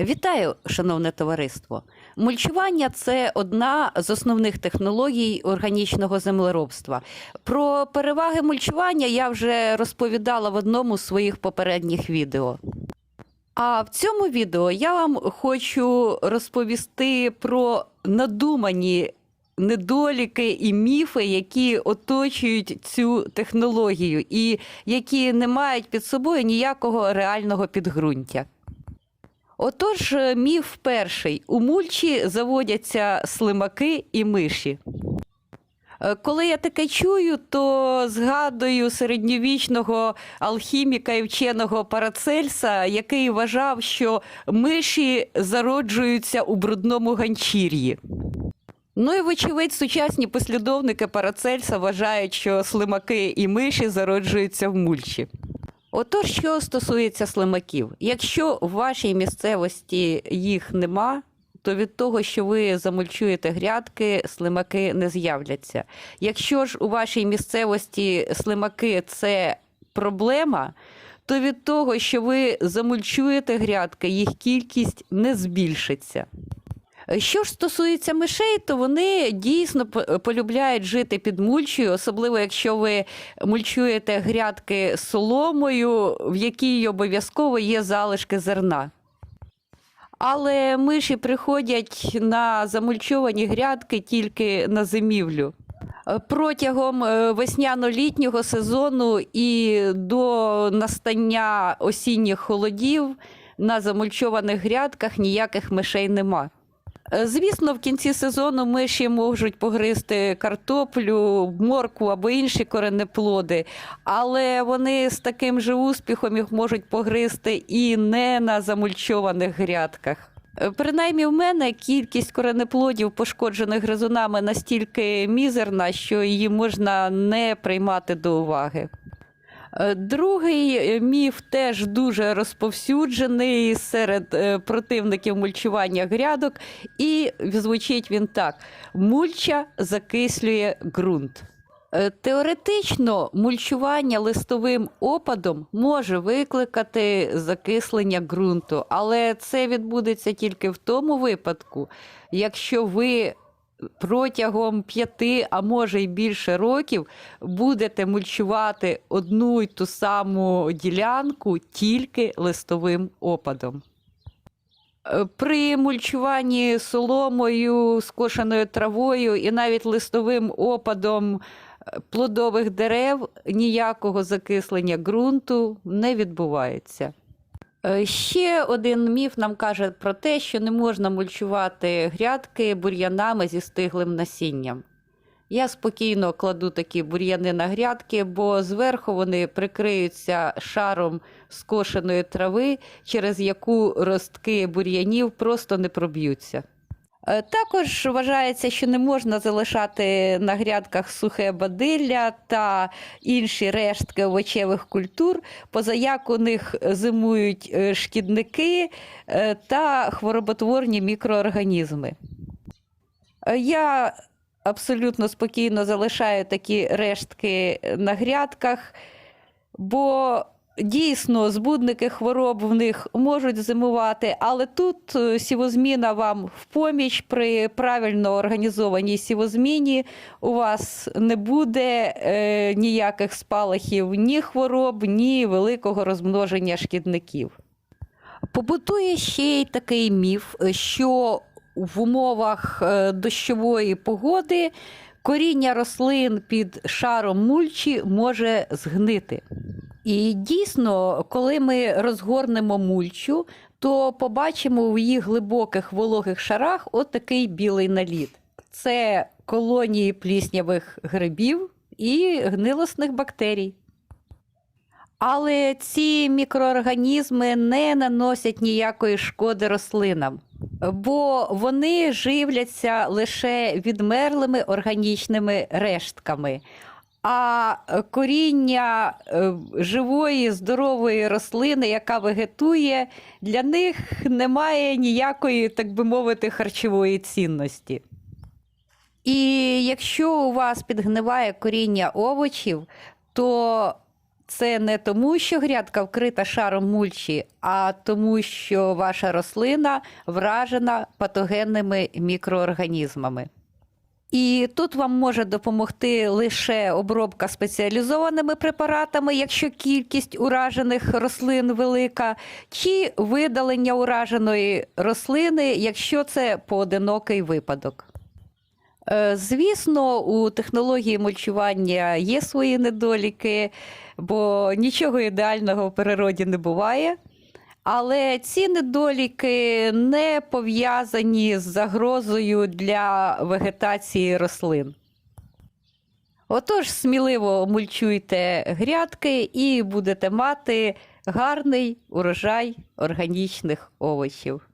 Вітаю, шановне товариство. Мульчування це одна з основних технологій органічного землеробства. Про переваги мульчування я вже розповідала в одному з своїх попередніх відео. А в цьому відео я вам хочу розповісти про надумані недоліки і міфи, які оточують цю технологію, і які не мають під собою ніякого реального підґрунтя. Отож, е, міф перший: у мульчі заводяться слимаки і миші. Е, Коли я таке чую, то згадую середньовічного алхіміка і вченого Парацельса, який вважав, що миші зароджуються у брудному ганчір'ї. Ну і, вочевидь, сучасні послідовники Парацельса вважають, що слимаки і миші зароджуються в мульчі. Отож, що стосується слимаків, якщо в вашій місцевості їх нема, то від того, що ви замульчуєте грядки, слимаки не з'являться. Якщо ж у вашій місцевості слимаки це проблема, то від того, що ви замульчуєте грядки, їх кількість не збільшиться. Що ж стосується мишей, то вони дійсно полюбляють жити під мульчою, особливо якщо ви мульчуєте грядки соломою, в якій обов'язково є залишки зерна. Але миші приходять на замульчовані грядки тільки на зимівлю. Е, Протягом е, весняно-літнього сезону і до настання осінніх холодів на замульчованих грядках ніяких мишей нема. Е, Звісно, в кінці сезону миші можуть погризти картоплю, моркву або інші коренеплоди, але вони з таким же успіхом їх можуть погризти і не на замульчованих грядках. Е, Принаймні, в мене кількість коренеплодів, пошкоджених гризунами, настільки мізерна, що її можна не приймати до уваги. Е, Другий е, міф теж дуже розповсюджений серед е, противників мульчування грядок, і звучить він так: мульча закислює ґрунт. Теоретично мульчування листовим опадом може викликати закислення ґрунту, але це відбудеться тільки в тому випадку, якщо ви протягом п'яти, а може й більше років будете мульчувати одну й ту саму ділянку тільки листовим опадом. Е, При мульчуванні соломою, скошеною травою і навіть листовим опадом е, плодових дерев ніякого закислення ґрунту не відбувається. Е, Ще один міф нам каже про те, що не можна мульчувати грядки бур'янами зі стиглим насінням. Я спокійно кладу такі бур'яни на грядки, бо зверху вони прикриються шаром скошеної трави, через яку ростки бур'янів просто не проб'ються. Е, Також вважається, що не можна залишати на грядках сухе бадилля та інші рештки овочевих культур, позаяк у них зимують е, шкідники е, та хвороботворні мікроорганізми. Я абсолютно спокійно залишаю такі рештки на грядках, бо дійсно збудники хвороб в них можуть зимувати, але тут е, сівозміна вам в поміч при правильно організованій сівозміні у вас не буде е, ніяких спалахів ні хвороб, ні великого розмноження шкідників. Побутує ще й такий міф, що в умовах е, дощової погоди коріння рослин під шаром мульчі може згнити. І дійсно, коли ми розгорнемо мульчу, то побачимо в її глибоких вологих шарах от білий наліт. Це колонії пліснявих грибів і гнилосних бактерій. Але ці мікроорганізми не наносять ніякої шкоди рослинам, бо вони живляться лише відмерлими органічними рештками. А коріння е, живої здорової рослини, яка вегетує, для них немає ніякої, так би мовити, харчової цінності. І якщо у вас підгниває коріння овочів, то Це не тому, що грядка вкрита шаром мульчі, а тому, що ваша рослина вражена патогенними мікроорганізмами. І тут вам може допомогти лише обробка спеціалізованими препаратами, якщо кількість уражених рослин велика, чи видалення ураженої рослини, якщо це поодинокий випадок. Е, Звісно, у технології мульчування є свої недоліки, бо нічого ідеального в природі не буває. Але ці недоліки не пов'язані з загрозою для вегетації рослин. Отож, сміливо мульчуйте грядки і будете мати гарний урожай органічних овочів.